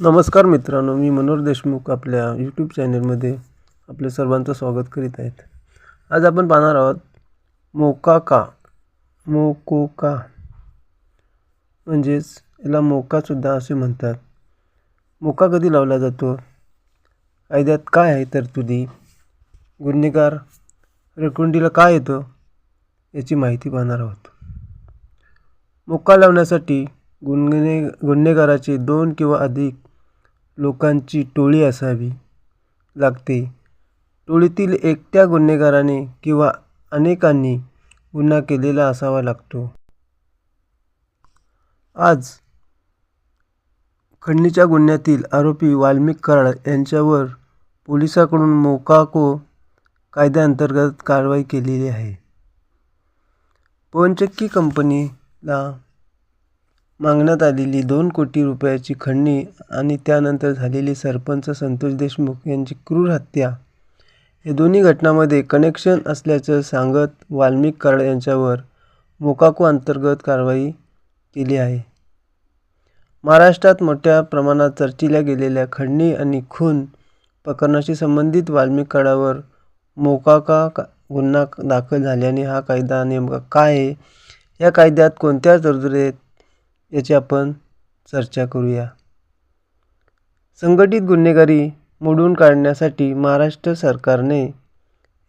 नमस्कार मित्रांनो मी मनोहर देशमुख आपल्या यूट्यूब चॅनलमध्ये आपले सर्वांचं स्वागत करीत आहेत. आज आपण पाहणार आहोत मोकाका. मोकोका. म्हणजेच याला मोकासुद्धा असे म्हणतात. मोका कधी लावला जातो? कायद्यात काय आहे तरतुदी? गुन्हेगार रकुंडीला काय येतं? याची माहिती पाहणार आहोत. मोका लावण्यासाठी गुन्हे गुन्हेगाराचे दोन किंवा अधिक लोकांची टोळी असावी लागते. टोळीतील एकट्या गुन्हेगाराने किंवा अनेकांनी गुन्हा केलेला असावा लागतो. आज खंडणीच्या गुन्ह्यातील आरोपी वाल्मिक कराड यांच्यावर पोलिसांकडून मोकाको कायद्याअंतर्गत कारवाई केलेली आहे. पवनचक्की कंपनीला मागण्यात आलेली दोन कोटी रुपयाची खंडणी आणि त्यानंतर झालेली सरपंच संतोष देशमुख यांची क्रूर हत्या. या दोन्ही घटनांमध्ये कनेक्शन असल्याचं सांगत वाल्मिक कराड यांच्यावर मोकाको अंतर्गत कारवाई केली आहे. महाराष्ट्रात मोठ्या प्रमाणात चर्चिल्या गेलेल्या खंडणी आणि खून प्रकरणाशी संबंधित वाल्मिक कराडावर मोकाका का गुन्हा दाखल झाल्याने हा कायदा नेमका काय आहे? या कायद्यात कोणत्या तरतुदीत याची आपण चर्चा करूया. संघटित गुन्हेगारी मोडून काढण्यासाठी महाराष्ट्र सरकारने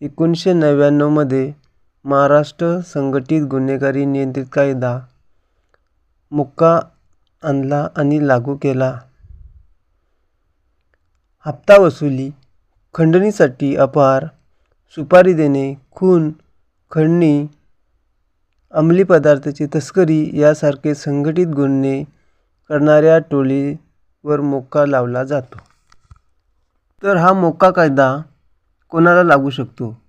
एकोणीसशे नव्याण्णवमध्ये महाराष्ट्र संघटित गुन्हेगारी नियंत्रित कायदा मुक्का आणला आणि लागू केला. हप्ता वसुली खंडणीसाठी अपहार सुपारी देणे खून खंडणी अंमली पदार्थाची तस्करी यासारखे संघटित गुन्हे करणाऱ्या टोळीवर मोक्का लावला जातो. तर हा मोक्का कायदा कोणाला लागू शकतो?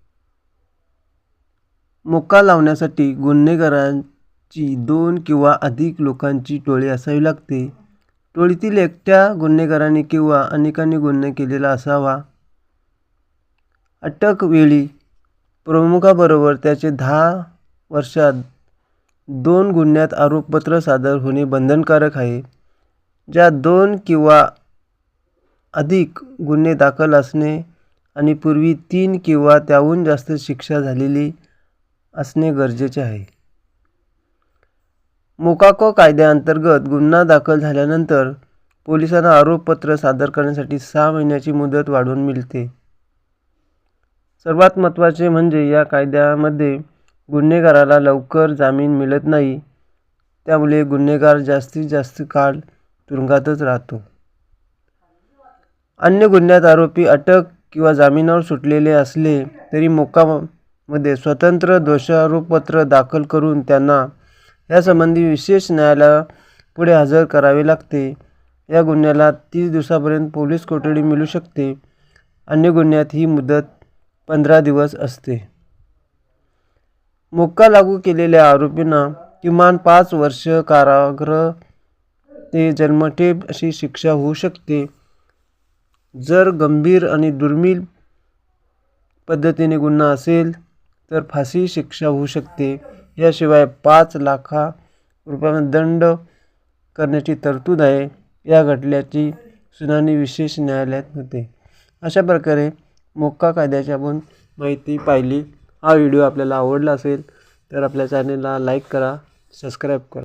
मोक्का लावण्यासाठी गुन्हेगारांची दोन किंवा अधिक लोकांची टोळी असावी लागते. टोळीतील एकट्या गुन्हेगारांनी किंवा अनेकांनी गुन्हे केलेला असावा. अटक वेळी प्रमुखाबरोबर त्याचे दहा वर्षात दोन गुन्ह्यात आरोपपत्र सादर होणे बंधनकारक आहे. ज्यात दोन किंवा अधिक गुन्हे दाखल असणे आणि पूर्वी तीन किंवा त्याहून जास्त शिक्षा झालेली असणे गरजेचे आहे. मोकाको कायद्याअंतर्गत गुन्हा दाखल झाल्यानंतर पोलिसांना आरोपपत्र सादर करण्यासाठी सहा महिन्याची मुदत वाढवून मिळते. सर्वात महत्त्वाचे म्हणजे या कायद्यामध्ये गुन्हेगाराला लवकर जामीन मिळत नाही त्यामुळे गुन्हेगार जास्तीत जास्त काळ तुरुंगातच राहतो. अन्य गुन्ह्यात आरोपी अटक किंवा जामिनावर सुटलेले असले तरी मोक्कामध्ये स्वतंत्र दोषारोपपत्र दाखल करून त्यांना यासंबंधी विशेष न्यायालयापुढे हजर करावे लागते. या गुन्ह्याला तीस दिवसापर्यंत पोलीस कोठडी मिळू शकते. अन्य गुन्ह्यात ही मुदत पंधरा दिवस असते. मोक्का लागू केलेल्या आरोपींना किमान पाच वर्ष कारागृह ते जन्मठेप अशी शिक्षा होऊ शकते. जर गंभीर आणि दुर्मिळ पद्धतीने गुन्हा असेल तर फाशी शिक्षा होऊ शकते. याशिवाय पाच लाखा रुपयांना दंड करण्याची तरतूद आहे या खटल्याची सुनावणी विशेष न्यायालयात होते. अशा प्रकारे मोक्का कायद्याची आपण माहिती पाहिली. हा व्हिडिओ आपल्याला आवडला असेल तर आपल्या चॅनेलला लाईक करा सबस्क्राईब करा.